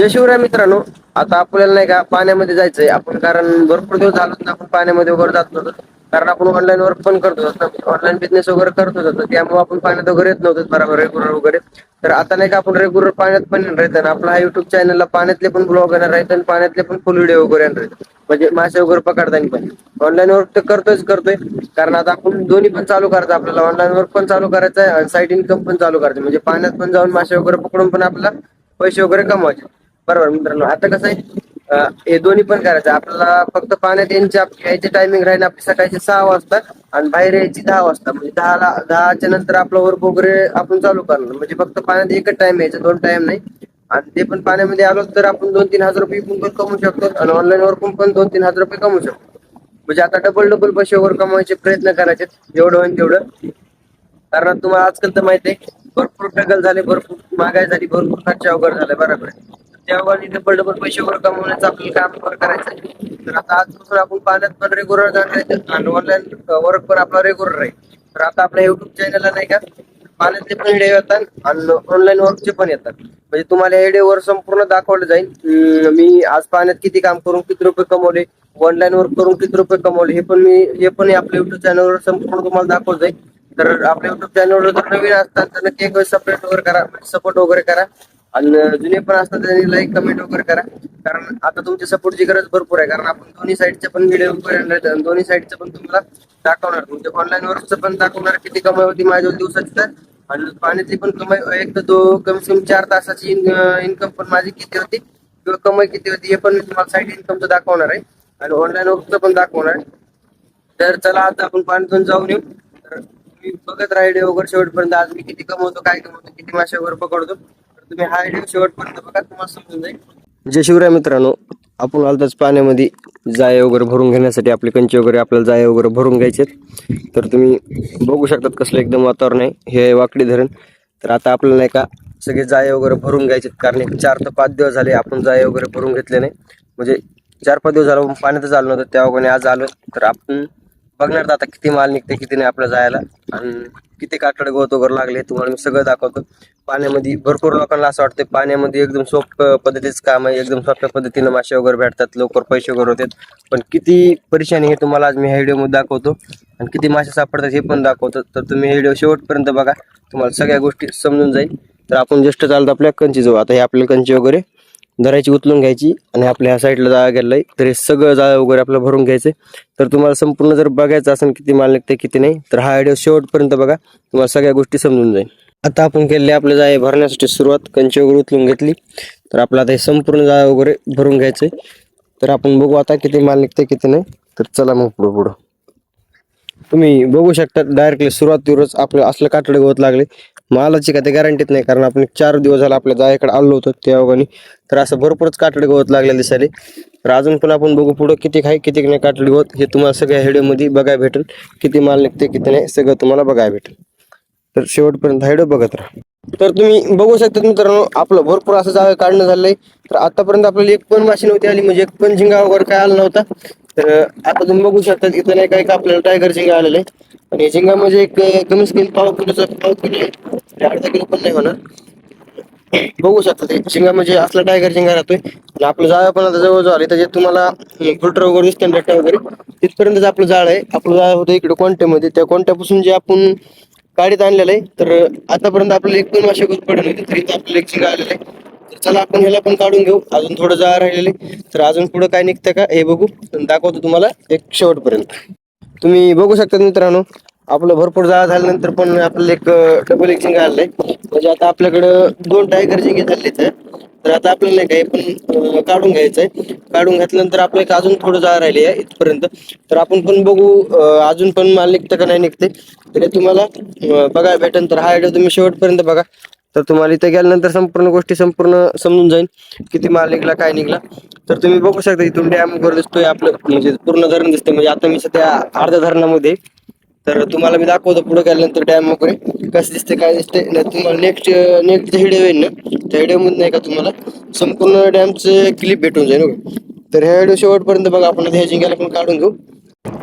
जय शिवराय मित्रांनो आता आपल्याला नाही का पाण्यामध्ये जायचंय. आपण कारण भरपूर दिवस झालो ना आपण पाण्यामध्ये वगैरे जात नव्हतो. कारण आपण ऑनलाईन वर्क पण करतो ऑनलाईन बिझनेस वगैरे करतो होतो. त्यामुळे आपण पाण्यात वगैरे येत नव्हतो बरोबर रेग्युलर वगैरे. तर आता नाही का आपण रेग्युलर पाण्यात पण येणार आहेत. आणि आपला हा युट्यूब चॅनलला पाण्यातले पण ब्लॉग येणार आहेत आणि पाण्यातले पण फुल व्हिडिओ वगैरे येणार आहेत. म्हणजे मासे वगैरे पकडताना पण. ऑनलाईन वर्क तर करतोच करतोय. कारण आता आपण दोन्ही पण चालू करायचं. आपल्याला ऑनलाईन वर्क पण चालू करायचं आहे आणि साईड इन्कम पण चालू करायचं. म्हणजे पाण्यात पण जाऊन मासे वगैरे पकडून पण आपल्याला पैसे वगैरे कमवायचे. बरोबर मित्रांनो. आता कसं आहे हे दोन्ही पण करायचं. आपल्याला फक्त पाण्यात यांचे यायचे टायमिंग राहील आपली सकाळचे सहा वाजता आणि बाहेर यायची दहा वाजता. म्हणजे दहाला दहाच्या नंतर आपलं वर्क वगैरे आपण चालू करणार. म्हणजे फक्त पाण्यात एकच टाइम यायचं दोन टाइम नाही. आणि ते पण पाण्यामध्ये आलो तर आपण दोन तीन हजार रुपये पण कमवू शकतो. आणि ऑनलाईन वर्क पण दोन तीन हजार रुपये कमवू शकतो. म्हणजे आता डबल डबल पैसे वगैरे कमवायचे प्रयत्न करायचे. जेवढं होईल तेवढं. कारण तुम्हाला आजकाल तर माहिती आहे भरपूर स्ट्रगल झाले भरपूर महागाई झाली भरपूर खर्च वगैरे झाले बरोबर आहे. त्यावर डबल डबल पैसे वर कमवण्याचं आपल्याला काम करायचं तर आता आजपासून आपण पाण्यात पण रेग्युलर जाणार आणि ऑनलाईन वर्क पण आपला रेग्युलर राहील तर आता आपल्या युट्यूब चॅनलला नाही का? पाण्यातले पण व्हिडिओ येतात आणि ऑनलाईन वर्कचे पण येतात. म्हणजे तुम्हाला या व्हिडिओवर संपूर्ण दाखवलं जाईल. मी आज पाण्यात किती काम करून किती रुपये कमवले ऑनलाईन वर्क करून किती रुपये कमवले हे पण मी हे पण आपल्या युट्यूब चॅनलवर संपूर्ण तुम्हाला दाखवलं जाईल तर आपल्या युट्यूब चॅनलवर जर नवीन असतात तर नक्की एक सपरेट वगैरे करा. म्हणजे सपोर्ट वगैरे करा. आणि जुने पण असतात त्यांनी लाईक कमेंट वगैरे करा. कारण आता तुमच्या सपोर्टची गरज भरपूर आहे. कारण आपण दोन्ही साईडचे पण व्हिडिओ वगैरे आहेत आणि दोन्ही साईडचं पण तुम्हाला दाखवणार. तुमच्या ऑनलाईन वरच पण दाखवणार किती कमाई होती माझ्या दिवसाची तर. आणि पाण्याची पण कमाई एक तर दो कमीत कमी चार तासाची इन्कम पण माझी किती होती किंवा कमाई किती होती हे पण मी तुम्हाला साईड इन्कमचं दाखवणार आहे. आणि ऑनलाईन वर्कचं पण दाखवणार आहे. तर चला आता आपण पाण्यातून जाऊन येऊ. तर मी बघत राहिले वगैरे शेवटपर्यंत. आज मी किती कमवतो काय कमवतो किती मासे वगैरे पकडतो. तुम्ही हा व्हिडिओ शेवटपर्यंत बघा तुम्हाला समजून जाईल. जय शिवराय मित्रांनो. आपण आलताच पाण्यामध्ये जाळे वगैरे भरून घेण्यासाठी आपले कंचे वगैरे आपल्याला जाळे वगैरे भरून घ्यायचे तर तुम्ही बघू शकतात कसलं एकदम वातावरण आहे. हे आहे वाकडी धरण. तर आता आपल्याला नाही का सगळे जाळे वगैरे भरून घ्यायचे कारण एक चार ते पाच दिवस झाले आपण जाळे वगैरे भरून घेतले नाही. म्हणजे चार पाच दिवस झालं पाण्यातच आलो नव्हतं. त्या वगैरे आज आलो तर आपण बघणार तर आता किती माल निघते किती नाही आपलं जायला. आणि किती काटडे गवत वगैरे लागले तुम्हाला मी सगळं दाखवतो. पाण्यामध्ये भरपूर लोकांना असं वाटतं पाण्यामध्ये एकदम सोपं पद्धतीचं काम आहे एकदम सोप्या पद्धतीनं मासे वगैरे भेटतात लवकर पैसे वगैरे होतात. पण किती परेशानी हे तुम्हाला आज मी ह्या व्हिडिओमध्ये दाखवतो. आणि किती मासे सापडतात हे पण दाखवतो. तर तुम्ही हे व्हिडिओ शेवटपर्यंत बघा. तुम्हाला सगळ्या गोष्टी समजून जाईल. तर आपण जस्ट चालतो आपल्या कंची जाऊ आता हे आपल्या कंची वगैरे धरायची उचलून घ्यायची आणि आपल्या ह्या साईडला जाळा गेलेला आहे. तर हे सगळं जाळं वगैरे आपल्याला भरून घ्यायचं तर तुम्हाला संपूर्ण जर बघायचं असेल किती माल निघते किती नाही तर हा व्हिडिओ शेवटपर्यंत बघा. तुम्हाला सगळ्या गोष्टी समजून जाईल. आता आपण केले आपल्या जाळे भरण्यासाठी सुरुवात कंची वगैरे उचलून घेतली. तर आपलं आता हे संपूर्ण जाळं वगैरे भरून घ्यायचं तर आपण बघू आता किती माल निघते किती नाही. तर चला मग पुढं पुढं. तुम्ही बघू शकता डायरेक्टली सुरुवातीवरच आपलं असलं कातडे गवत लागले. मालाची काय ते गॅरंटीत नाही कारण आपण चार दिवस झाला आपल्या जायकडे आलो होतो त्या ओघाने. तर असं भरपूरच काटडी गवत लागले दिसायले. तर अजून पण आपण बघू पुढं किती खाय किती नाही काटडी गवत हे तुम्हाला सगळ्या व्हिडिओमध्ये बघायला भेटेल. किती माल निघते किती नाही सगळं तुम्हाला बघायला भेटेल. तर शेवटपर्यंत हा व्हिडिओ बघत राहा. तर तुम्ही बघू शकता मित्रांनो आपलं भरपूर असं जागा काढणं झालंय. तर आतापर्यंत आपल्याला एक पण माशी नव्हती आली म्हणजे एक पण झिंगा वगैरे काय आला नव्हता. तर आता तुम्ही बघू शकता इथं नाही काय का आपल्याला टायगर झिंगा आलेला आहे. आणि हे झिंगा म्हणजे एक कमीत कमी पाव किलोचा पाव किलो आहे. ते पण नाही होणार. बघू शकता ते. झिंगा म्हणजे असला टायगर झिंगा राहतोय. आणि आपलं जाळं पण आता जवळजवळ आले त्याच्यात तुम्हाला फिल्टर वगैरे दिसते डेटा वगैरे. तिथपर्यंत आपलं जाळ आहे. आपलं जाळ होतं इकडे कोणत्यामध्ये त्या कोणत्यापासून जे आपण गाडीत आणलेलं आहे तर आतापर्यंत आपल्याला एक पण मासे पडले होते तरी आपल्याला एक झिंगा आलेलं आहे. तर चला आपण ह्याला पण काढून घेऊ. अजून थोडं जाळ राहिलेले तर अजून पुढं काय निघतं का हे बघू. दाखवतो तुम्हाला एक शेवटपर्यंत. तुम्ही बघू शकता मित्रांनो आपलं भरपूर जाळा झाल्यानंतर पण आपल्याला एक डबल एक्सिंग आलंय. म्हणजे आता आपल्याकडं दोन टायगर जिंगे झालेच आहे तर आता आपल्याला नाही काय पण काढून घ्यायचंय. काढून घेतल्यानंतर आपलं एक अजून थोडं जागा राहिले आहे इथपर्यंत. तर आपण पण बघू अजून पण माल निघतं का नाही निघते तर तुम्हाला बघायला भेटेल. तर हा व्हिडिओ तुम्ही शेवटपर्यंत बघा. तर तुम्हाला इथे गेल्यानंतर संपूर्ण गोष्टी संपूर्ण समजून जाईल. किती माल निघला काय निघला. तर तुम्ही बघू शकता इथून डॅम वगैरे दिसतोय आपलं. म्हणजे पूर्ण धरण दिसतंय. म्हणजे आता मी सध्या अर्ध्या धरणामध्ये तर तुम्हाला मी दाखवतो पुढे गेल्यानंतर डॅम वगैरे. कसं दिसते काय दिसते नाही तुम्हाला नेक्स्ट नेक्स्ट हिडे येईल ना त्या व्हिडिओमध्ये नाही का तुम्हाला? संपूर्ण डॅमचं क्लिप भेटून जाईल बघा. तर ह्या व्हिडिओ शेवटपर्यंत बघा आपण आता ह्या पण काढून घेऊ.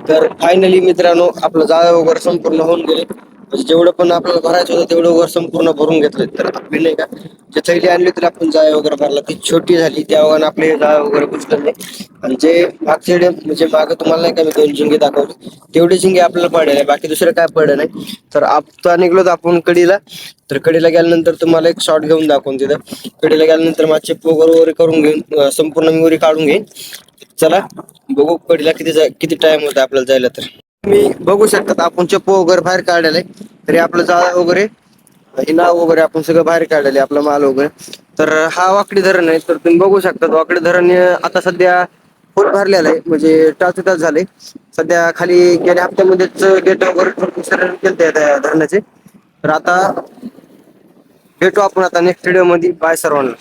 तर फायनली मित्रांनो आपलं जाळं वगैरे संपूर्ण होऊन गेले. म्हणजे जेवढं पण आपल्याला भरायचं होतं तेवढं वर संपूर्ण भरून घेतलं तर आपली नाही का जे थैली आणली तर आपण जाय वगैरे भरला ती छोटी झाली. त्यावर आपले जाळ वगैरे कुठलं नाही. आणि जे मागचे म्हणजे मागं तुम्हाला नाही का मी दोन झिंगे दाखवले. तेवढे झिंगे आपल्याला पडले बाकी दुसरं काय पडलं नाही. तर आता निघलो तर आपण कडीला. तर कडीला गेल्यानंतर तुम्हाला एक शॉट घेऊन दाखवून तिथं कडीला गेल्यानंतर माझे पोगर वगैरे करून घेऊन संपूर्ण मी काढून घेईन. चला बघू कडीला किती जा- किती टाइम होता आपल्याला जायला तर. तुम्ही बघू शकतात आपण चप्पू वगैरे बाहेर काढलेलं आहे तरी आपलं जाळ वगैरे हे नाव वगैरे आपण सगळं बाहेर काढलेले आपला माल वगैरे. तर हा वाकडी धरण आहे तर तुम्ही बघू शकतात वाकडी धरण आता सध्या फुल भरलेलं आहे म्हणजे टाच तास झाले. सध्या खाली गेल्या हप्त्यामध्येच गेट वगैरे केलते त्या धरणाचे. तर आता भेटू आपण आता नेक्स्ट व्हिडिओमध्ये. बाय सर्वांना.